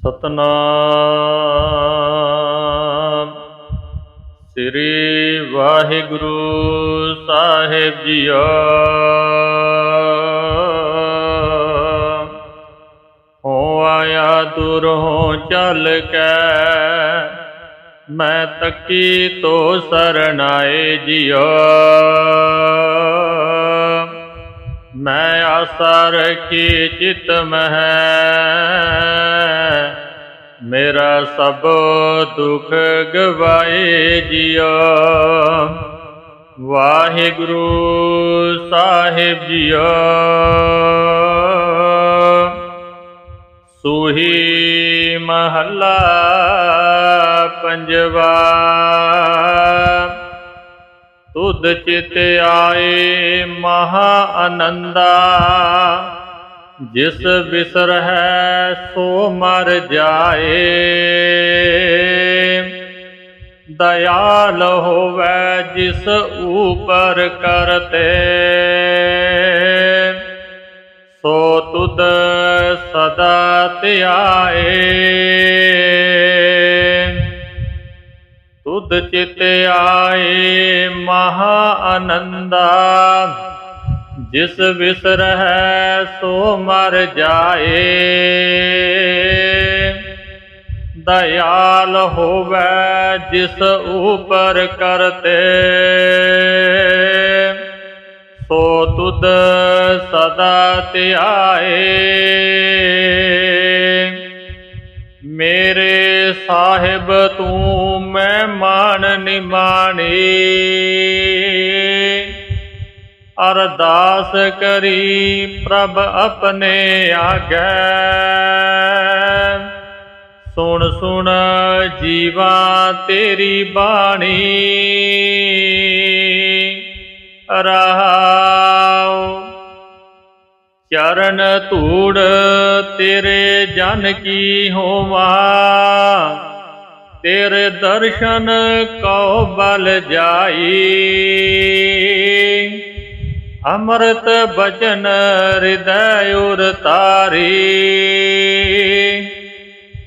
ਸਤਨਾਮ। ਸ੍ਰੀ ਵਾਹਿਗੁਰੂ ਸਾਹਿਬ ਜੀਓ। ਹੋ ਆਇਆ ਦੁਰੋਂ ਚੱਲ ਕੇ, ਮੈਂ ਤੱਕੀ ਤੋ ਸਰਣਾਏ ਜਿਓ। ਮੈਂ ਆਸਾ ਰਖੀ ਚਿਤ ਮਹਿ। ਮੇਰਾ ਸਭ ਦੁਖ ਗਵਾਏ ਜਿਓ ਵਾਹਿਗੁਰੂ ਸਾਹਿਬ ਜੀਓ ਸੂਹੀ ਮਹੱਲਾ ਪੰਜਵਾ। ਤੁਧ ਚਿਤ ਆਏ ਮਹਾ ਆਨੰਦਾ ਜਿਸ ਬਿਸਰ ਹੈ ਸੋ ਮਰ ਜਾਏ। ਦਇਆਲ ਹੋਵੇ ਜਿਸ ਉਪਰ ਕਰਤੇ। ਸੋ ਤੁਧ ਸਦਾ ਧਿਆਏ। ਤੁਧ ਚਿਤ ਆਏ ਮਹਾ ਆਨੰਦਾ। ਜਿਸ ਵਿਸਰ ਹੈ ਸੋ ਮਰ ਜਾਏ। ਦਇਆਲ ਹੋਵੇ ਜਿਸ ਉਪਰ ਕਰਤੇ। ਸੋ ਤੁਧ ਸਦਾ ਧਿਆਏ। ਮੇਰੇ ਸਾਹਿਬ ਤੂੰ ਮੈਂ ਮਾਨ ਨਿਮਾਣੀ। ਅਰਦਾਸ ਕਰੀ ਪ੍ਰਭ ਆਪਣੇ ਆਗੇ। ਸੁਣ ਸੁਣ ਜੀਵਾ ਤੇਰੀ ਬਾਣੀ। ਰਹਾਉ। ਚਰਨ ਧੂੜ ਤੇਰੇ ਜਨ ਕੀ ਹੋਵਾ। ਤੇਰੇ ਦਰਸ਼ਨ ਕਉ ਬਲ ਜਾਈ। ਅੰਮ੍ਰਿਤ ਬਚਨ ਹਿਰਦੈ ਉਰ ਤਾਰੀ।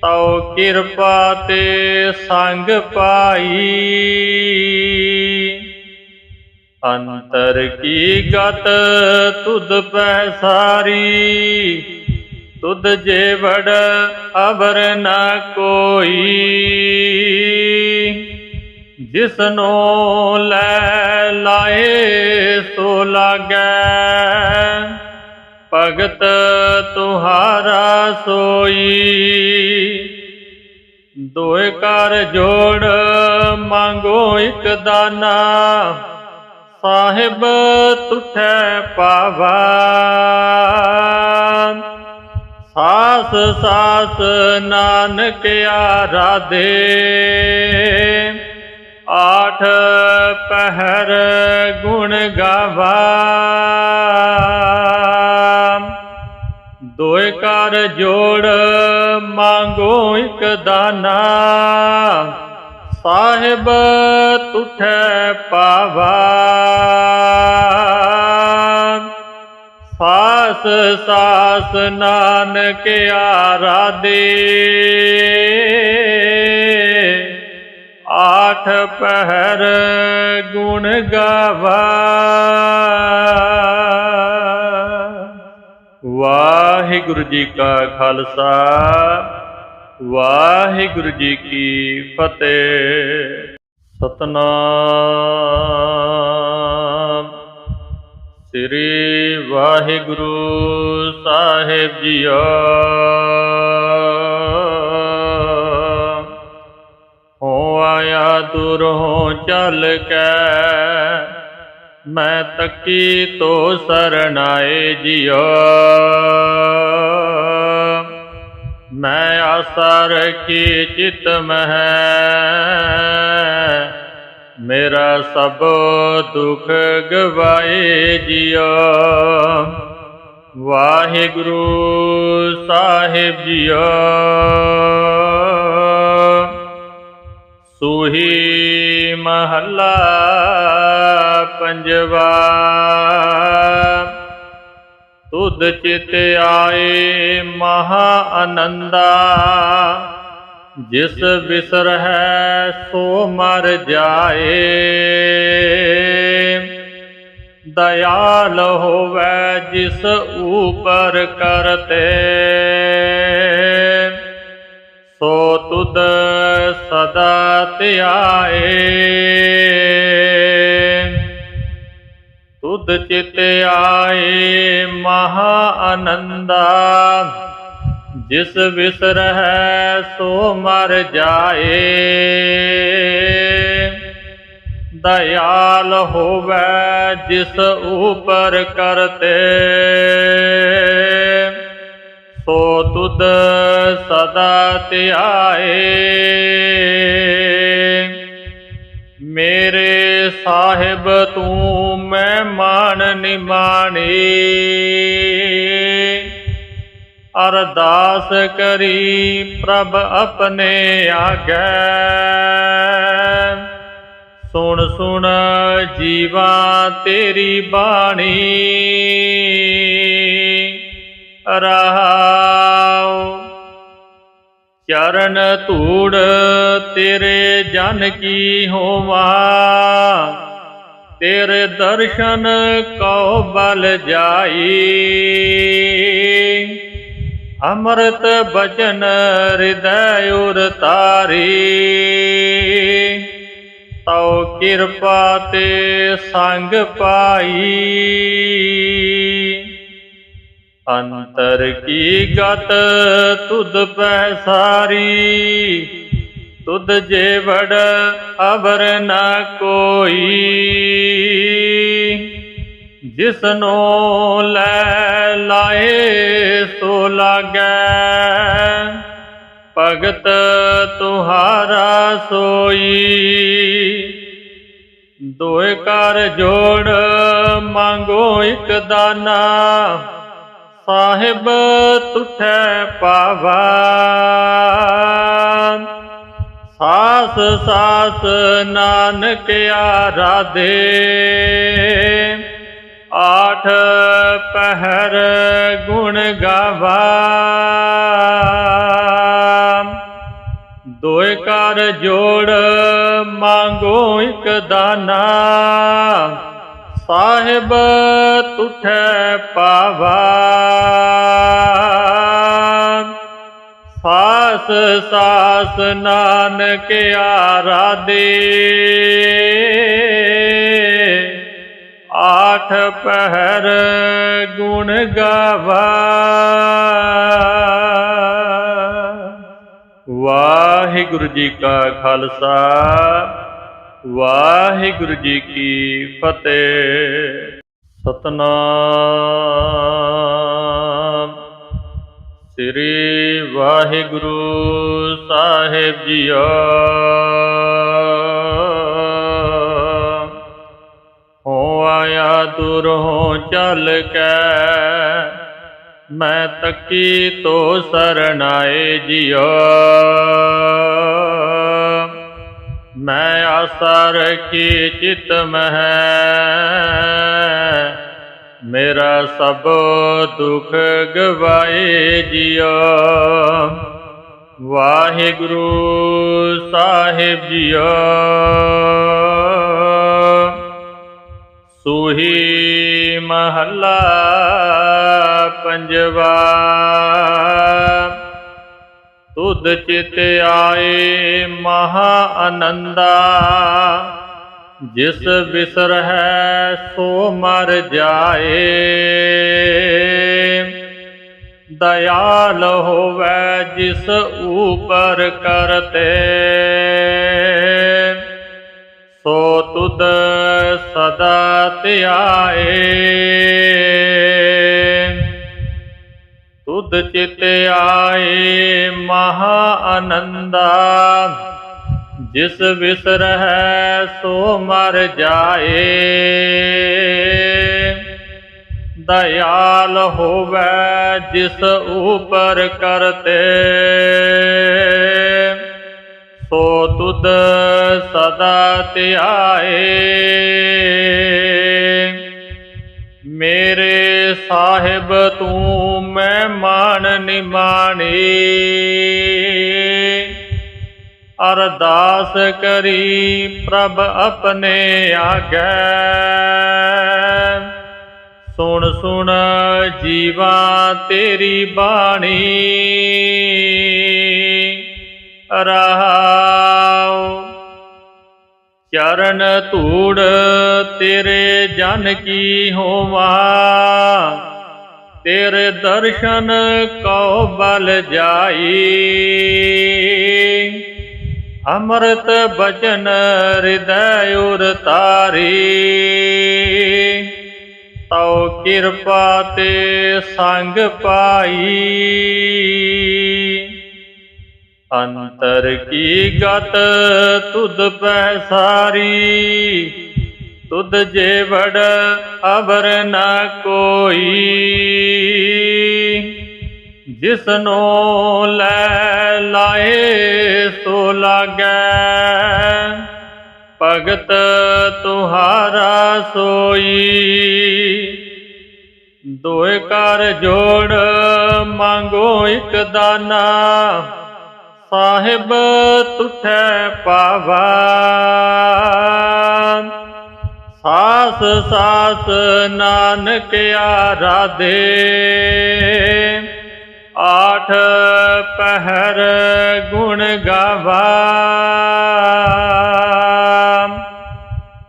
ਤਉ ਕਿਰਪਾ ਤੇ ਸੰਗ ਪਾਈ। ਅੰਤਰ ਕੀ ਗਤ ਤੁਧ ਪੈ ਸਾਰੀ। ਤੁਧ ਜੇਵੜ ਅਵਰ ਨ ਕੋਈ। ਜਿਸਨੋ ਲੈ ਲਾਏ ਸੋ ਲਾਗੈ। ਭਗਤ ਤੁਹਾਰਾ ਸੋਈ। ਦੋਇ ਕਰ ਜੋੜ ਮੰਗੋ ਇਕ ਦਾਨਾ। ਸਾਹਿਬ ਤੁਠੈ ਪਾਵਾ। ਸਾਸ ਸਾਸ ਨਾਨਕ ਆਰਾਧੇ। ਆਠ ਪਹਿਰ ਗੁਣ ਗਾਵਾ। ਦੋਇ ਕਰ ਜੋੜ ਮੰਗੋ ਇਕ ਦਾਨਾ। ਸਾਹਿਬ ਤੁਠੈ ਪਾਵਾ। ਸਾਸ ਸਾਸ ਨਾਨਕ ਆਰਾਧੇ। ਆਠ ਪਹਿਰ ਗੁਣ ਗਾਵਾ। ਵਾਹਿਗੁਰੂ ਜੀ ਕਾ ਖਾਲਸਾ, ਵਾਹਿਗੁਰੂ ਜੀ ਕੀ ਫਤਿਹ। ਸਤਨਾਮ। ਸ੍ਰੀ ਵਾਹਿਗੁਰੂ ਸਾਹਿਬ ਜੀਓ ਹੋ ਆਇਆ ਦੁਰੋਂ ਚੱਲ ਕੇ, ਮੈਂ ਤੱਕੀ ਤੋ ਸਰਣਾਏ ਜਿਓ ਮੈਂ ਆਸਾ ਰਖੀ ਚਿਤ ਮਹਿ ਮੇਰਾ ਸਭ ਦੁਖ ਗਵਾਏ ਜੀਓ ਵਾਹਿਗੁਰੂ ਸਾਹਿਬ ਜੀਓ ਸੂਹੀ ਮਹੱਲਾ ਪੰਜਵਾ। ਤੁਧ ਚਿਤ ਆਏ ਮਹਾ ਆਨੰਦਾ ਜਿਸ ਵਿਸਰ ਹੈ ਸੋ ਮਰ ਜਾਏ। ਦਇਆਲ ਹੋਵੇ ਜਿਸ ਉਪਰ ਕਰਤੇ। ਸੋ ਤੁਧ ਸਦਾ ਧਿਆਏ। ਤੁਧ ਚਿਤ ਆਏ ਮਹਾ ਆਨੰਦਾ ਜਿਸ ਵਿਸਰ ਹੈ ਸੋ ਮਰ ਜਾਏ। ਦਇਆਲ ਹੋਵੇ ਜਿਸ ਉਪਰ ਕਰਤੇ। ਸੋ ਤੁਧ ਸਦਾ ਧਿਆਏ। ਮੇਰੇ ਸਾਹਿਬ ਤੂੰ ਮੈਂ ਮਾਨ ਨਿਮਾਣੀ ਅਰਦਾਸ ਕਰੀ ਪ੍ਰਭ ਆਪਣੇ ਆਗੇ। ਸੁਣ ਸੁਣ ਜੀਵਾ ਤੇਰੀ ਬਾਣੀ। ਰਹਾਉ। ਚਰਨ ਧੂੜ ਤੇਰੇ ਜਨ ਕੀ ਹੋਵਾ। ਤੇਰੇ ਦਰਸ਼ਨ ਕਉ ਬਲ ਜਾਈ। ਅੰਮ੍ਰਿਤ ਬਚਨ ਹਿਰਦੈ ਉਰ ਤਾਰੀ ਤਉ ਕਿਰਪਾ ਤੇ ਸੰਗ ਪਾਈ ਅੰਤਰ ਕੀ ਗਤ ਤੁਧ ਪੈ ਸਾਰੀ। ਤੁਧ ਜੇਵੜ ਅਵਰ ਨ ਕੋਈ। ਜਿਸਨੋ ਲੈ ਲਾਏ ਸੋ ਲਾਗੈ। ਭਗਤ ਤੁਹਾਰਾ ਸੋਈ। ਦੋਏ ਕਰ ਜੋੜ ਮੰਗੋ ਇਕ ਦਾਨਾ। ਸਾਹਿਬ ਤੁਠੈ ਪਾਵਾ। ਸਾਸ ਸਾਸ ਨਾਨਕ ਆਰਾਧੇ। ਆਠ ਪਹਿਰ ਗੁਣ ਗਾਵਾ। ਦੋਏ ਕਰ ਜੋੜ ਮੰਗੋ ਇਕ ਦਾਨਾ। ਸਾਹਿਬ ਤੁਠੈ ਪਾਵਾ। ਸਾਸ ਸਾਸ ਨਾਨਕ ਆਰਾਧੇ। ਆਠ ਪਹਿਰ ਗੁਣ ਗਾਵਾ। ਵਾਹਿਗੁਰੂ ਜੀ ਕਾ ਖਾਲਸਾ, ਵਾਹਿਗੁਰੂ ਜੀ ਕੀ ਫਤਿਹ। ਸਤਨਾਮ। ਸ੍ਰੀ ਵਾਹਿਗੁਰੂ ਸਾਹਿਬ ਜੀਓ। ਹੋ ਦੁਰੋਂ ਚੱਲ ਕੈ। ਮੈਂ ਤੱਕੀ ਤੋ ਸਰਣਾਏ ਜਿਓ ਮੈਂ ਆਸਾ ਰਖੀ ਚਿਤ ਮਹਿ। ਮੇਰਾ ਸਭ ਦੁਖ ਗਵਾਏ ਜਿਓ ਵਾਹਿਗੁਰੂ ਸਾਹਿਬ ਜੀਓ ਸੂਹੀ ਮਹੱਲਾ ਪੰਜਵਾ। ਤੁਧ ਚਿਤ ਆਏ ਮਹਾ ਆਨੰਦਾ ਜਿਸ ਵਿਸਰ ਹੈ ਸੋ ਮਰ ਜਾਏ। ਦਇਆਲ ਹੋਵੇ ਜਿਸ ਉਪਰ ਕਰਤੇ, ਸੋ ਤੁਧ ਸਦਾ ਧਿਆਏ ਤੁਧ ਚਿਤ ਆਏ ਮਹਾ ਆਨੰਦਾ। ਜਿਸ ਵਿਸਰ ਹੈ ਸੋ ਮਰ ਜਾਏ। ਦਇਆਲ ਹੋਵੇ ਜਿਸ ਉਪਰ ਕਰਤੇ। ਸੋ ਤੁਧ ਸਦਾ ਧਿਆਏ। ਮੇਰੇ ਸਾਹਿਬ, ਤੂੰ ਮੈਂ ਮਾਨ ਨਿਮਾਣੀ ਅਰਦਾਸ ਕਰੀ ਪ੍ਰਭ ਆਪਣੇ ਆਗੈ। ਸੁਣ ਸੁਣ ਜੀਵਾ ਤੇਰੀ ਬਾਣੀ। ਰਹਾਉ ਚਰਨ ਧੂੜ ਤੇਰੇ ਜਨ ਕੀ ਹੋਵਾ। ਤੇਰੇ ਦਰਸ਼ਨ ਕਉ ਬਲ ਜਾਈ। ਅੰਮ੍ਰਿਤ ਬਚਨ ਹਿਰਦੈ ਉਰ ਤਾਰੀ। ਤਉ ਕਿਰਪਾ ਤੇ ਸੰਗ ਪਾਈ। ਅੰਤਰ ਕੀ ਗਤ? ਤੁਧ ਪੈ ਸਾਰੀ। ਤੁਧ ਜੇ ਵੜ ਅਵਰ ਨ ਕੋਈ। ਜਿਸਨੋ ਲੈ ਲਾਏ, ਸੋ ਲਾਗੈ। ਭਗਤ ਤੁਹਾਰਾ ਸੋਈ। ਦੋਏ ਕਰ ਜੋੜ ਮੰਗੋ ਇਕ ਦਾਨਾ। ਸਾਹਿਬ ਤੁਠੈ ਪਾਵਾ। ਸਾਸ ਸਾਸ ਨਾਨਕ ਆਰਾਧੇ। ਆਠ ਪਹਿਰ ਗੁਣ ਗਾਵਾ।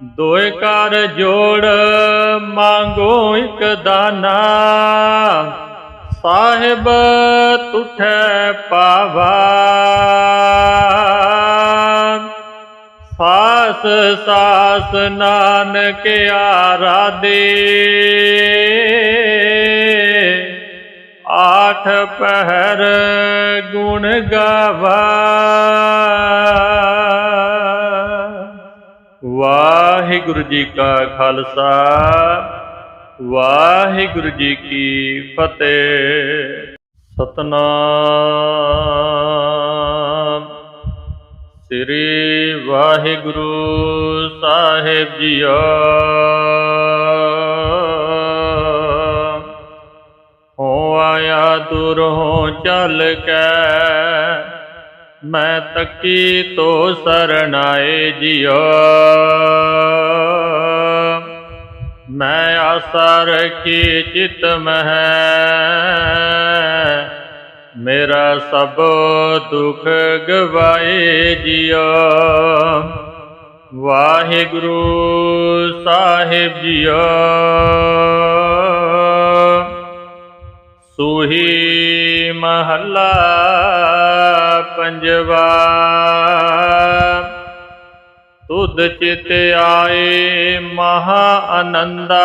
ਦੋਏ ਕਰ ਜੋੜ ਮੰਗੋ ਇਕ ਦਾਨਾ। ਸਾਹਿਬ, ਤੁਠੈ ਪਾਵਾ। ਸਾਸ ਸਾਸ ਨਾਨਕ ਆਰਾਧੇ। ਆਠ ਪਹਿਰ ਗੁਣ ਗਾਵਾ। ਵਾਹਿਗੁਰੂ ਜੀ ਕਾ ਖਾਲਸਾ। ਵਾਹਿਗੁਰੂ ਜੀ ਕੀ ਫਤਿਹ। ਸਤਨਾਮ। ਸ੍ਰੀ ਵਾਹਿਗੁਰੂ ਸਾਹਿਬ ਜੀਓ। ਹੋ ਆਇਆ ਦੁਰੋਂ ਚੱਲ ਕੇ, ਮੈਂ ਤੱਕੀ ਤੋ ਸਰਣਾਏ ਜਿਓ। ਮੈਂ ਆਸਾ ਰਖੀ ਚਿਤ ਮਹਿ। ਮੇਰਾ ਸਭ ਦੁਖ ਗਵਾਏ ਜਿਓ ਵਾਹਿਗੁਰੂ ਸਾਹਿਬ ਜੀਓ ਸੂਹੀ ਮਹੱਲਾ ਪੰਜਵਾ। ਤੁਧ ਚਿਤ ਆਏ ਮਹਾ ਆਨੰਦਾ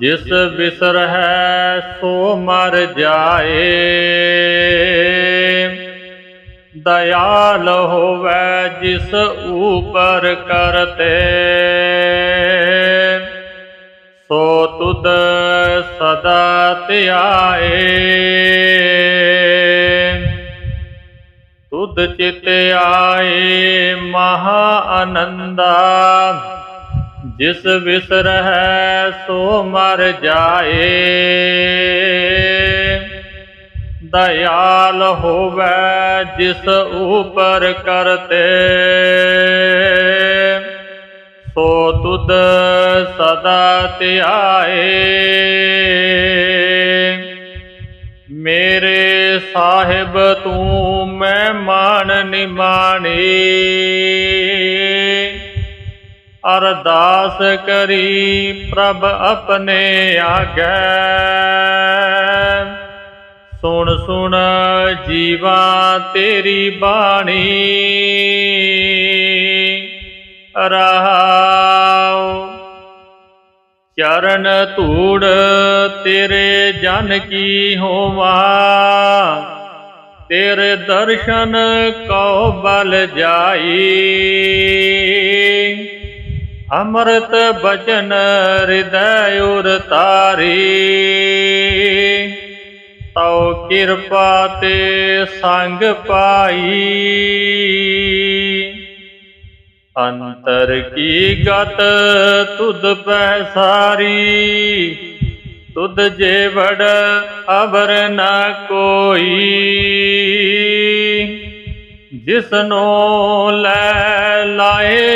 ਜਿਸ ਬਿਸਰ ਹੈ ਸੋ ਮਰ ਜਾਏ। ਦਇਆਲ ਹੋਵੇ ਜਿਸ ਉਪਰ ਕਰਤੇ। ਸੋ ਤੁਧ ਸਦਾ ਧਿਆਏ। ਤੁਧ ਚਿਤ ਆਏ ਮਹਾ ਆਨੰਦਾ। ਜਿਸ ਵਿਸਰ ਹੈ ਸੋ ਮਰ ਜਾਏ। ਦਇਆਲ ਹੋਵੇ ਜਿਸ ਉਪਰ ਕਰਤੇ। ਸੋ ਤੁਧ ਸਦਾ ਧਿਆਏ। ਮੇਰੇ ਸਾਹਿਬ, ਤੂੰ ਮੈਂ ਮਾਨ ਨਿਮਾਣੀ। ਅਰਦਾਸ ਕਰੀ ਪ੍ਰਭ ਆਪਣੇ ਆਗੈ। ਸੁਣ ਸੁਣ ਜੀਵਾ ਤੇਰੀ ਬਾਣੀ। ਰਹਾਉ ਚਰਨ ਧੂੜ ਤੇਰੇ ਜਨ ਕੀ ਹੋਵਾ? ਤੇਰੇ ਦਰਸ਼ਨ ਕਉ ਬਲ ਜਾਈ। ਅੰਮ੍ਰਿਤ ਬਚਨ ਹਿਰਦੈ ਉਰ ਤਾਰੀ। ਤਉ ਕਿਰਪਾ ਤੇ ਸੰਗ ਪਾਈ। ਅੰਤਰ ਕੀ ਗਤ? ਤੁਧ ਪੈ ਸਾਰੀ। ਤੁਧ ਜੇਵੜ ਅਵਰ ਨ ਕੋਈ। ਜਿਸਨੋ ਲੈ ਲਾਏ,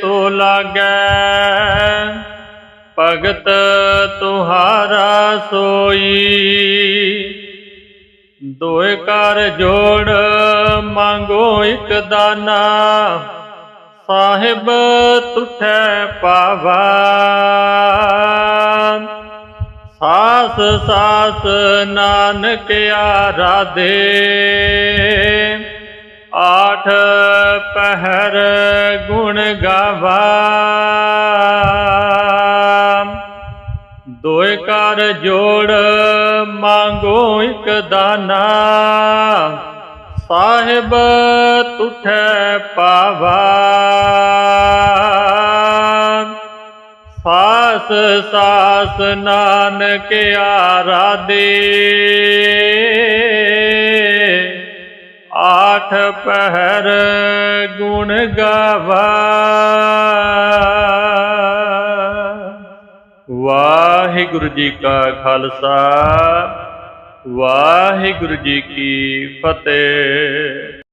ਸੋ ਲਾਗੈ। ਭਗਤ ਤੁਹਾਰਾ ਸੋਈ। ਦੋਇ ਕਰ ਜੋੜ ਮੰਗੋ ਇਕ ਦਾਨਾ। ਸਾਹਿਬ ਤੁਠੈ ਪਾਵਾ। ਸਾਸ ਸਾਸ ਨਾਨਕ ਆਰਾਧੇ। ਆਠ ਪਹਿਰ ਗੁਣ ਗਾਵਾ। ਦੋਇ ਕਰ ਜੋੜ ਮੰਗੋ ਇਕ ਦਾਨਾ। ਸਾਹਿਬ ਤੁਠੈ ਪਾਵਾ। ਸਾਸ ਸਾਸ ਨਾਨਕ ਆਰਾਧੇ। ਆਠ ਪਹਿਰ ਗੁਣ ਗਾਵਾ। ਵਾਹਿਗੁਰੂ ਜੀ ਕਾ ਖਾਲਸਾ। ਵਾਹਿਗੁਰੂ ਜੀ ਕੀ ਫਤਿਹ।